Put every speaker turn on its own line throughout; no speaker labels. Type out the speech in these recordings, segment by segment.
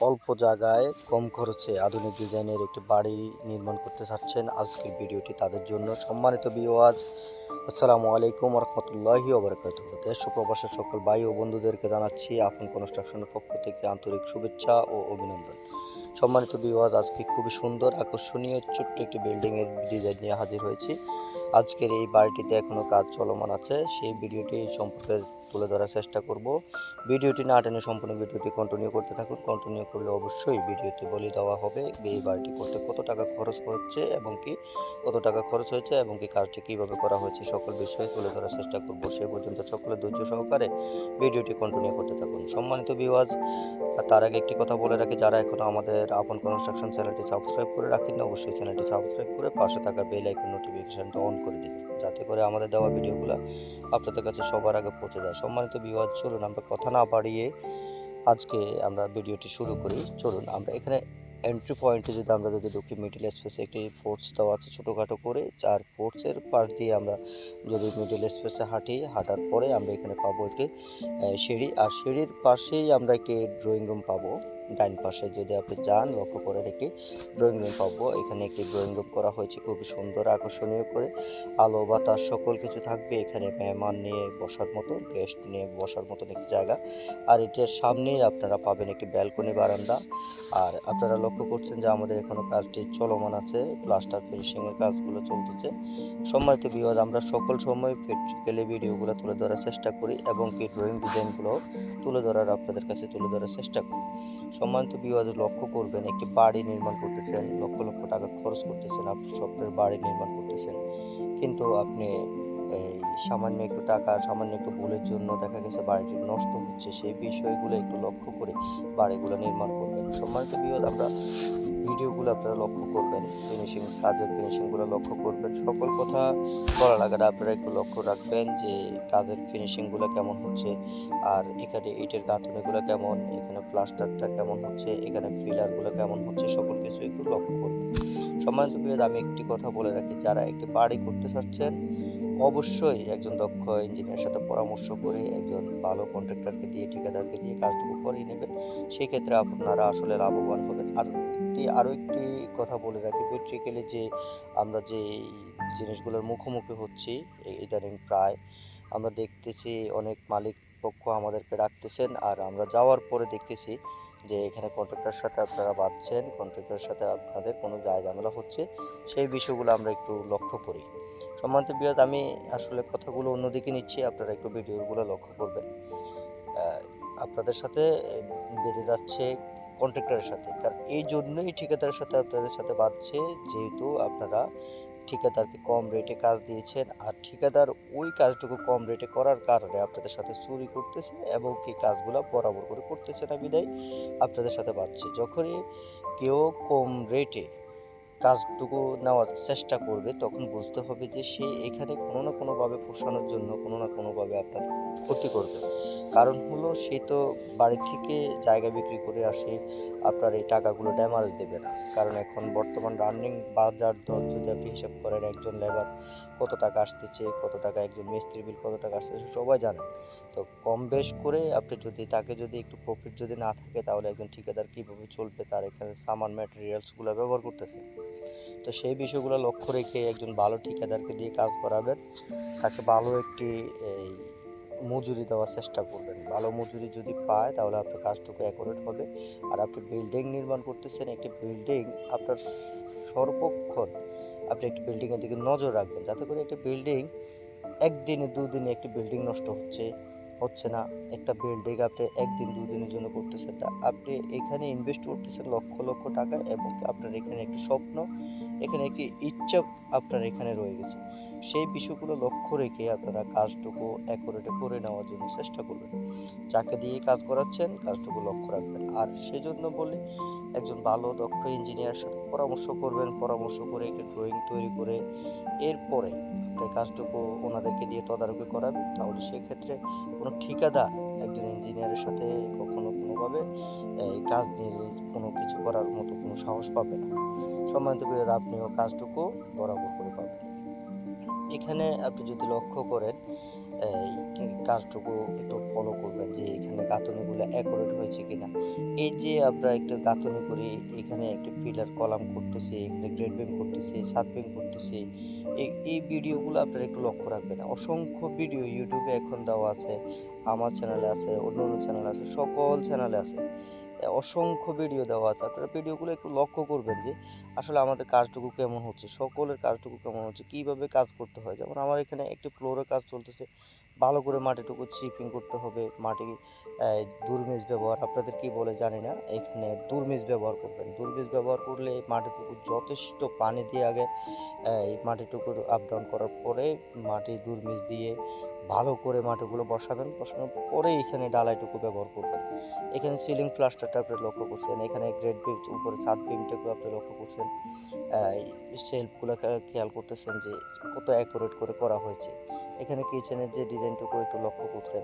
অল্প জায়গায় কম খরচে আধুনিক ডিজাইনের একটি বাড়ি নির্মাণ করতে চাচ্ছেন আজকের ভিডিওটি তাদের জন্য। সম্মানিত বিওয়াজ আসসালামু আলাইকুম রহমতুল্লাহি ওবরাকাত দেশ প্রবাসের সকল ভাই ও বন্ধুদেরকে জানাচ্ছি আপন কনস্ট্রাকশনের পক্ষ থেকে আন্তরিক শুভেচ্ছা ও অভিনন্দন। সম্মানিত বিওয়াজ আজকে খুবই সুন্দর, আকর্ষণীয়, ছোট্ট একটি বিল্ডিংয়ের ডিজাইন নিয়ে হাজির হয়েছি। আজকের এই বাড়িটিতে এখনও কাজ চলমান আছে। সেই ভিডিওটি সম্পর্কে তুলে ধরার চেষ্টা করব। ভিডিওটি না টেনে সম্পূর্ণ ভিডিওটি কন্টিনিউ করতে থাকুন। কন্টিনিউ করলে অবশ্যই ভিডিওতে বলে দেওয়া হবে এই বাড়িটি করতে কত টাকা খরচ হচ্ছে এবং কি কত টাকা খরচ হয়েছে এবং কি কাজটি কীভাবে করা হয়েছে সকল বিষয়ে তুলে ধরার চেষ্টা করব। সে পর্যন্ত সকলে ধৈর্য সহকারে ভিডিওটি কন্টিনিউ করতে থাকুন। সম্মানিত বিওয়াজ তার আগে একটি কথা বলে রাখি, যারা এখনও আমাদের আপন কনস্ট্রাকশন চ্যানেলটি সাবস্ক্রাইব করে রাখেন অবশ্যই চ্যানেলটি সাবস্ক্রাইব করে পাশে থাকা বেল আইকন নোটিফিকেশনটা অন করে দিন। যাতে করে আমাদের দেওয়া ভিডিওগুলো আপনাদের কাছে সবার আগে পৌঁছে যায়। সম্মানিত বিবাদ চলুন আমরা কথা না বাড়িয়ে আজকে আমরা ভিডিওটি শুরু করি। চলুন, আমরা এখানে এন্ট্রি পয়েন্টে যদি আমরা যদি ঢুকি মিডিল স্পেসে একটি ফোর্স দেওয়া আছে ছোটোখাটো করে চার ফোর্সের পাশ দিয়ে আমরা যদি মিডিল স্পেসে হাঁটি, হাঁটার পরে আমরা এখানে পাবো একটি সিঁড়ি। আর সিঁড়ির পাশেই আমরা একটি ড্রয়িং রুম পাবো। ডাইন পাশে যদি আপনি যান, লক্ষ্য করেন একটি ড্রয়িং রুম পাবো। এখানে একটি ড্রয়িং রুম করা হয়েছে, খুবই সুন্দর, আকর্ষণীয় করে। আলো, বাতাস, সকল কিছু থাকবে। এখানে মেহমান নিয়ে বসার মতো গেস্ট নিয়ে বসার মতন একটি জায়গা। আর এটার সামনেই আপনারা পাবেন একটি ব্যালকনি বারান্দা। আর আপনারা লক্ষ্য করছেন যে আমাদের এখনও কাজটি চলমান আছে। প্লাস্টার ফিনিশিংয়ের কাজগুলো চলতেছে। সম্মানিত বিবাদ আমরা সকল সময় প্র্যাকটিক্যালি ভিডিওগুলো তুলে ধরার চেষ্টা করি এবং কি ড্রয়িং ডিজাইনগুলো তুলে ধরার আপনাদের কাছে তুলে ধরার চেষ্টা করি। সম্মানিত বিবাদ লক্ষ্য করবেন, একটি বাড়ি নির্মাণ করতেছেন, লক্ষ লক্ষ টাকা খরচ করতেছেন, আপনি স্বপ্নের বাড়ি নির্মাণ করতেছেন। কিন্তু আপনি এই সামান্য একটু টাকা, সামান্য একটু ভুলের জন্য দেখা গেছে বাড়িটি নষ্ট হচ্ছে, সেই বিষয়গুলো একটু লক্ষ্য করে বাড়িগুলো নির্মাণ করবেন। সম্মানিত বিবাদ আমরা ভিডিওগুলো আপনারা লক্ষ্য করবেন ফিনিশিং কাজের ফিনিশিংগুলো লক্ষ্য করবেন। সকল কথা বলা লাগার আপনারা একটু লক্ষ্য রাখবেন যে কাজের ফিনিশিংগুলো কেমন হচ্ছে, আর এখানে ইটের গাঁথনিগুলো কেমন, এখানে প্লাস্টারটা কেমন হচ্ছে, এখানে ফিলারগুলো কেমন হচ্ছে, সকল কিছু একটু লক্ষ্য করবেন। সম্মানিত বিরোধ আমি একটি কথা বলে রাখি, যারা একটি বাড়ি করতে চাচ্ছেন, অবশ্যই একজন দক্ষ ইঞ্জিনিয়ারের সাথে পরামর্শ করে একজন ভালো কন্ট্রাক্টরকে দিয়ে, ঠিকাদারকে দিয়ে কাজটুকু করিয়ে নেবেন। সেই ক্ষেত্রে আপনারা আসলে লাভবান হবেন। আর একটি আরও একটি কথা বলে রাখি প্র্যাকটিক্যালি যে আমরা যে জিনিসগুলোর মুখোমুখি হচ্ছি ইদানিং প্রায় আমরা দেখতেছি অনেক মালিক পক্ষ আমাদেরকে রাখতেছেন আর আমরা যাওয়ার পরে দেখতেছি যে এখানে কন্ট্রাক্টরের সাথে আপনারা বাঁধছেন কন্ট্রাক্টরের সাথে আপনাদের কোনো যায় ঝামেলা হচ্ছে, সেই বিষয়গুলো আমরা একটু লক্ষ্য করি। সম্মানিত বিরাজ আমি আসলে কথাগুলো অন্যদিকে নিচ্ছি, আপনারা একটু ভিডিওগুলো লক্ষ্য করবেন। আপনাদের সাথে বেঁধে যাচ্ছে কন্ট্রাক্টরের সাথে। কারণ এই জন্যই ঠিকাদারের সাথে আপনাদের সাথে বাড়ছে যেহেতু আপনারা ঠিকাদারকে কম রেটে কাজ দিয়েছেন আর ঠিকাদার ওই কাজটুকু কম রেটে করার কারণে আপনাদের সাথে চুরি করতেছে এবং কি কাজগুলো বরাবর করে করতেছে না বিদায়, আপনাদের সাথে বাড়ছে যখনই কেউ কম রেটে কাজটুকু নেওয়ার চেষ্টা করবে, তখন বুঝতে হবে যে সে এখানে কোনো না কোনোভাবে পোষানোর জন্য কোনো না কোনোভাবে আপনার ক্ষতি করবে। কারণ হলো সে তো বাড়ি থেকে জায়গা বিক্রি করে আসে, আপনার এই টাকাগুলো ড্যামারেজ দেবে না। কারণ এখন বর্তমান রানিং বাজার দর যদি আপনি হিসাব করেন, একজন লেবার কত টাকা আসতেছে, কত টাকা একজন মিস্ত্রি বিল কত টাকা আসতেছে সবাই জানে। তো কম বেশ করে আপনি যদি, তাকে যদি একটু প্রফিট যদি না থাকে, তাহলে একজন ঠিকাদার কীভাবে চলবে, তার এখানে সামান ম্যাটেরিয়ালসগুলো ব্যবহার করতেছে। তো সেই বিষয়গুলো লক্ষ্য রেখে একজন ভালো ঠিকাদারকে দিয়ে কাজ করাবেন। তাকে ভালো একটি, এই মজুরি দেওয়ার চেষ্টা করবেন। ভালো মজুরি যদি পায়, তাহলে আপনার কাজটুকু অ্যাকোরেট হবে। আর আপনি বিল্ডিং নির্মাণ করতেছেন, একটি বিল্ডিং আপনার সর্বক্ষণ আপনি একটি বিল্ডিংয়ের দিকে নজর রাখবেন। যাতে করে একটি বিল্ডিং একদিনে দুদিনে একটি বিল্ডিং নষ্ট হচ্ছে হচ্ছে না। একটা বিল্ডিং আপনি একদিন দুদিনের জন্য করতেছেন, তা আপনি এখানে ইনভেস্ট করতেছেন লক্ষ লক্ষ টাকা, এবং আপনার এখানে একটি স্বপ্ন, এখানে একটি ইচ্ছা আপনার এখানে রয়ে গেছে। সেই বিষয়গুলো লক্ষ্য রেখে আপনারা কাজটুকু অ্যাকোরেটে করে নেওয়ার জন্য চেষ্টা করবেন। যাকে দিয়ে কাজ করাচ্ছেন, কাজটুকু লক্ষ্য রাখবেন। আর সেজন্য বলি, একজন ভালো, দক্ষ ইঞ্জিনিয়ারের সাথে পরামর্শ করবেন, পরামর্শ করে একটি ড্রয়িং তৈরি করে এরপরে আপনি কাজটুকু ওনাদেরকে দিয়ে তদারকি করাবেন। তাহলে সেক্ষেত্রে কোনো ঠিকাদার একজন ইঞ্জিনিয়ারের সাথে কখনো কোনোভাবে, এই কাজ নিয়ে কোনো কিছু করার মতো কোনো সাহস পাবে না। সম্মানিত বিরোধ, আপনিও কাজটুকু বরাবর করে পাবেন। এখানে আপনি যদি লক্ষ্য করেন, এই কাজটুকু একটু ফলো করবেন যে এখানে গাঁথনিগুলো অ্যাকুরেট হয়েছে কিনা। এই যে আমরা একটা গাঁথনি করি, এখানে একটা পিলার কলাম করতেছি এখানে গ্রেড বেম করতেছি সাত বেম করতেছি। এই ভিডিওগুলো আপনারা একটু লক্ষ্য রাখবেন। অসংখ্য ভিডিও ইউটিউবে এখন দেওয়া আছে, আমার চ্যানেলে আছে অন্য অন্য চ্যানেল আছে, সকল চ্যানেলে আছে। অসংখ্য ভিডিও দেওয়া আছে। আপনারা ভিডিওগুলো একটু লক্ষ্য করবেন যে আসলে আমাদের কাজটুকু কেমন হচ্ছে সকলের কাজটুকু কেমন হচ্ছে কীভাবে কাজ করতে হয়। যেমন আমার এখানে একটি ফ্লোরের কাজ চলতেছে ভালো করে মাটিটুকু চিপিং করতে হবে মাটি আহ, দুর্মিজ ব্যবহার আপনাদের কি বলে জানি না এখানে দুর্মিজ ব্যবহার করবেন। দুর্মিজ ব্যবহার করলে মাটিটুকু যথেষ্ট পানি দিয়ে আগে এই মাটিটুকু আপ ডাউন করার পরে মাটি দুর্মিজ দিয়ে ভালো করে মাটিগুলো বসাবেন বসানোর পরে এখানে ডালাইটুকু ব্যবহার করবেন। এখানে সিলিং প্লাস্টারটা আপনি লক্ষ্য করছেন, এখানে গ্রেড বিম উপরে ছাদ বিমটাকেও আপনি লক্ষ্য করছেন। সেলফগুলো খেয়াল করতেছেন যে কত অ্যাকুরেট করে করা হয়েছে। এখানে কিচেনের যে ডিজাইনটুকু একটু লক্ষ্য করছেন।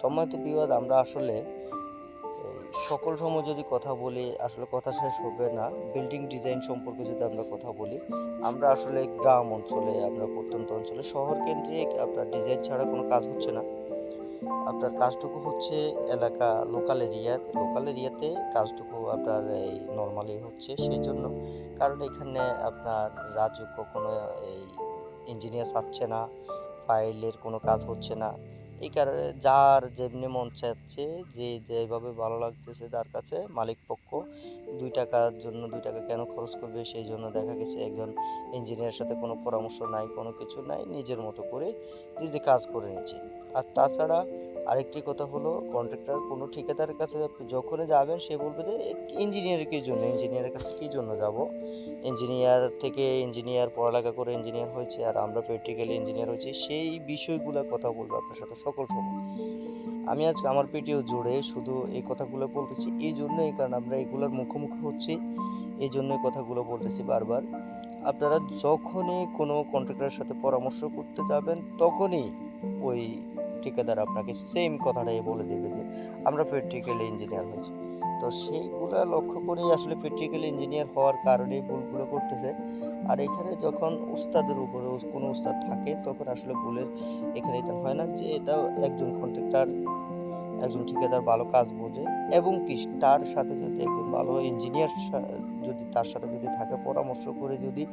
সম্মানিত বিবাদ আমরা আসলে সকল সময় যদি কথা বলি, আসলে কথা শেষ হবে না। বিল্ডিং ডিজাইন সম্পর্কে যদি আমরা কথা বলি, আমরা আসলে গ্রাম অঞ্চলে, আমরা প্রত্যন্ত অঞ্চলে শহর কেন্দ্রিক আপনার ডিজাইন ছাড়া কোনো কাজ হচ্ছে না। আপনার কাজটুকু হচ্ছে এলাকা লোকাল এরিয়া লোকাল এরিয়াতে কাজটুকু আপনার এই নর্মালি হচ্ছে সেই জন্য কারণ এখানে আপনার রাজু কখনো এই ইঞ্জিনিয়ার চাচ্ছে না ফাইলের কোনো কাজ হচ্ছে না। এই কারণে যার যেমনি মন চাচ্ছে, যে যেভাবে ভালো লাগতেছে তার কাছে মালিক পক্ষ দুই টাকার জন্য দুই টাকা কেন খরচ করবে? সেই জন্য দেখা গেছে একজন ইঞ্জিনিয়ারের সাথে কোনো পরামর্শ নাই, কোনো কিছু নাই, নিজের মতো করে নিজে কাজ করে নিচ্ছে। আর তাছাড়া আরেকটি কথা হলো কন্ট্রাক্টর কোনো ঠিকাদারের কাছে যখনই যাবেন, সে বলবে যে ইঞ্জিনিয়ারের কী জন্য? ইঞ্জিনিয়ারের কাছে কী জন্য যাব? ইঞ্জিনিয়ার থেকে ইঞ্জিনিয়ার পড়ালেখা করে ইঞ্জিনিয়ার হয়েছে, আর আমরা প্র্যাকটিক্যালি ইঞ্জিনিয়ার হয়েছি, সেই বিষয়গুলো কথা বলব আপনার সাথে সকল সময়। আমি আজকে আমার পেটিও জুড়ে শুধু এই কথাগুলো বলতেছি, এই জন্যই কারণ আমরা এগুলোর মুখোমুখি হচ্ছি। এই জন্যই কথাগুলো বলতেছি বারবার। আপনারা যখনই কোনো কন্ট্রাক্টরের সাথে পরামর্শ করতে যাবেন, তখনই ওই ঠিকাদার আপনাকে সেম কথাটাই বলে দেবে যে, আমরা প্র্যাকটিক্যালি ইঞ্জিনিয়ার হয়েছি। তো সেইগুলো লক্ষ্য করেই আসলে প্র্যাকটিক্যাল ইঞ্জিনিয়ার হওয়ার কারণে ভুলগুলো করতেছে। আর এখানে যখন উস্তাদের উপরে কোনো উস্তাদ থাকে, তখন আসলে ভুলের এখানে এটা হয় না যে, এটা একজন কন্ট্রাক্টর একজন ঠিকাদার ভালো কাজ বোঝে এবং কি তার সাথে যদি একজন ভালো ইঞ্জিনিয়ার যদি তার সাথে যদি থাকে, পরামর্শ করে যদি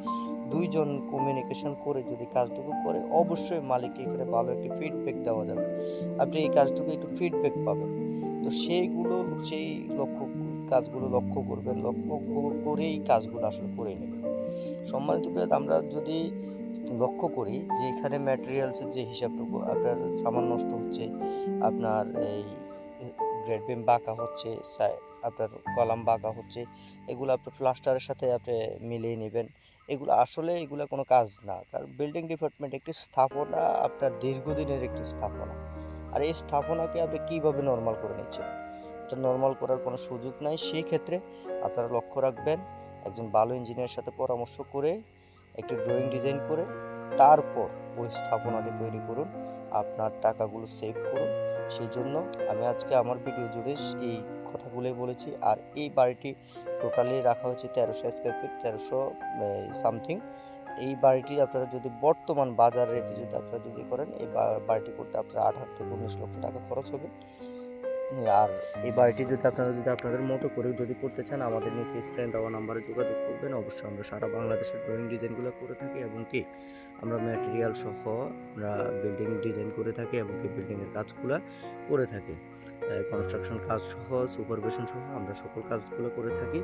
দুইজন কমিউনিকেশন করে যদি কাজটুকু করে, অবশ্যই মালিককে এখানে ভালো একটি ফিডব্যাক দেওয়া যাবে। আপনি এই কাজটুকু একটু ফিডব্যাক পাবেন। তো সেইগুলো সেই লক্ষ্য কাজগুলো লক্ষ্য করবেন। লক্ষ্য করেই কাজগুলো আসলে করে নেবেন। সম্মানিত আমরা যদি লক্ষ্য করি যে এখানে ম্যাটেরিয়ালসের যে হিসাবটুকু, আপনার সামান নষ্ট হচ্ছে, আপনার এই গ্রেড বিম বাঁকা হচ্ছে আপনার কলাম বাঁকা হচ্ছে, এগুলো আপনার প্লাস্টারের সাথে আপনি মিলিয়ে নেবেন। এগুলো আসলে এগুলো কোনো কাজ না, কারণ বিল্ডিং ডিপার্টমেন্ট একটি স্থাপনা, আপনার দীর্ঘদিনের একটি স্থাপনা। আর এই স্থাপনাকে আপনি কীভাবে নর্মাল করে নিচ্ছেন? এটা নর্মাল করার কোনো সুযোগ নাই। সেই ক্ষেত্রে আপনারা লক্ষ্য রাখবেন, একজন ভালো ইঞ্জিনিয়ারের সাথে পরামর্শ করে একটি ড্রয়িং ডিজাইন করে তারপর ওই স্থাপনাটি তৈরি করুন, আপনার টাকাগুলো সেভ করুন। সেই জন্য আমি আজকে আমার ভিডিও জুড়ে এই কথাগুলোই বলেছি। আর এই বাড়িটি টোটালি রাখা হয়েছে তেরোশো স্কোয়ার ফিট তেরোশো সামথিং এই বাড়িটি আপনারা যদি বর্তমান বাজার রেটে যদি আপনারা যদি করেন, এই বাড়িটি করতে আপনার আট আঠারো থেকে উনিশ লক্ষ টাকা খরচ হবে। আর এই বাড়িটি যদি আপনারা যদি আপনাদের মতো করে যদি করতে চান, আমাদের নিচে স্ক্রিন দেওয়া নাম্বারে যোগাযোগ করবেন। অবশ্যই আমরা সারা বাংলাদেশের ড্রয়িং ডিজাইনগুলো করে থাকি এবং কি আমরা ম্যাটেরিয়াল সহ আমরা বিল্ডিং ডিজাইন করে থাকি এবং কি বিল্ডিংয়ের কাজগুলো করে থাকি। কনস্ট্রাকশন কাজ সহ সুপারভিশন সহ আমরা সকল কাজগুলো করে থাকি।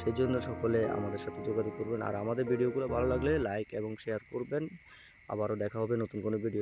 সেই জন্য সকলে আমাদের সাথে যোগাযোগ করবেন। আর আমাদের ভিডিওগুলো ভালো লাগলে লাইক এবং শেয়ার করবেন। আবারও দেখা হবে নতুন কোনো ভিডিও